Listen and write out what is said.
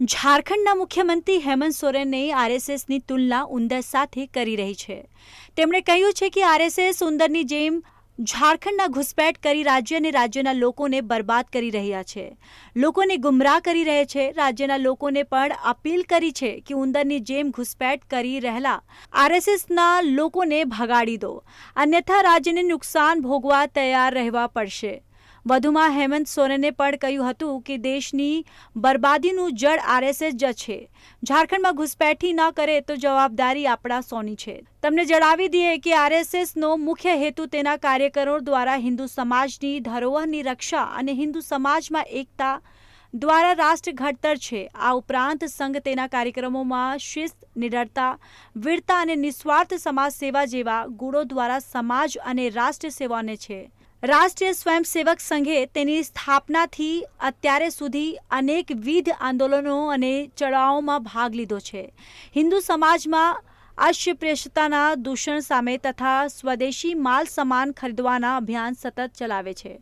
ઝારખંડના મુખ્યમંત્રી હેમંત સોરેને આરએસએસની તુલના ઉંદર સાથે કરી રહી છે. તેમણે કહ્યું છે કે આરએસએસ ઉંદરની જેમ ઝારખંડના ઘૂસપેઠ કરી રાજ્ય અને રાજ્યના લોકોને બરબાદ કરી રહ્યા છે. લોકોને ગુમરાહ કરી રહે છે. રાજ્યના લોકોને પણ અપીલ કરી છે કે ઉંદરની જેમ ઘૂસપેઠ કરી રહેલા આરએસએસના લોકોને ભગાડી દો. અન્યથા રાજ્યને નુકસાન ભોગવા તૈયાર રહેવા પડશે. વધુમાં હેમંત સોરેને પણ કહ્યું હતું કે દેશની બરબાદીનું જડ આરએસએસ જ છે. ઝારખંડમાં ઘુસપેઠી ન કરે તો જવાબદારી આપણા સોની છે. તમને જણાવી દઈએ કે આરએસએસનો મુખ્ય હેતુ તેના કાર્યકરો દ્વારા હિન્દુ સમાજની ધરોહરની રક્ષા અને હિન્દુ સમાજમાં એકતા દ્વારા રાષ્ટ્ર ઘડતર છે. આ ઉપરાંત સંઘ તેના કાર્યક્રમોમાં શિસ્ત, નિડરતા, વીરતા અને નિસ્વાર્થ સમાજ સેવા જેવા ગુણો દ્વારા સમાજ અને રાષ્ટ્ર સેવાને છે. રાષ્ટ્રીય સ્વયંસેવક સંઘે તેની સ્થાપનાથી અત્યારે સુધી અનેકવિધ આંદોલનો અને ચળાવોમાં ભાગ લીધો છે. હિન્દુ સમાજમાં અશ્યપ્રેષતાના દૂષણ સામે તથા સ્વદેશી માલ સામાન ખરીદવાના અભિયાન સતત ચલાવે છે.